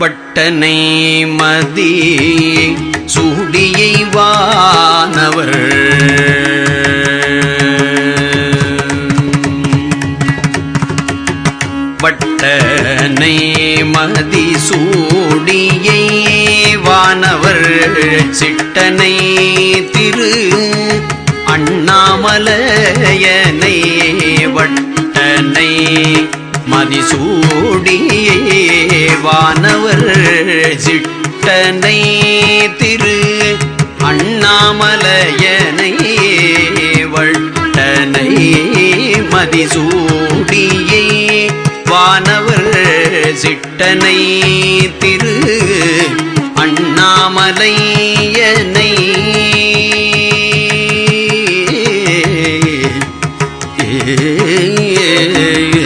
வட்டனை மதி சூடியை வானவர். வட்டனை மதி சூடியை வானவர். சிட்டனை திரு அண்ணாமலையனை. வட்டனை மதிசூடியே வானவர். சிட்டனை திரு அண்ணாமலையனை வட்டனை மதிசூடியை வானவர் சிட்டனை திரு அண்ணாமலையனை ஏ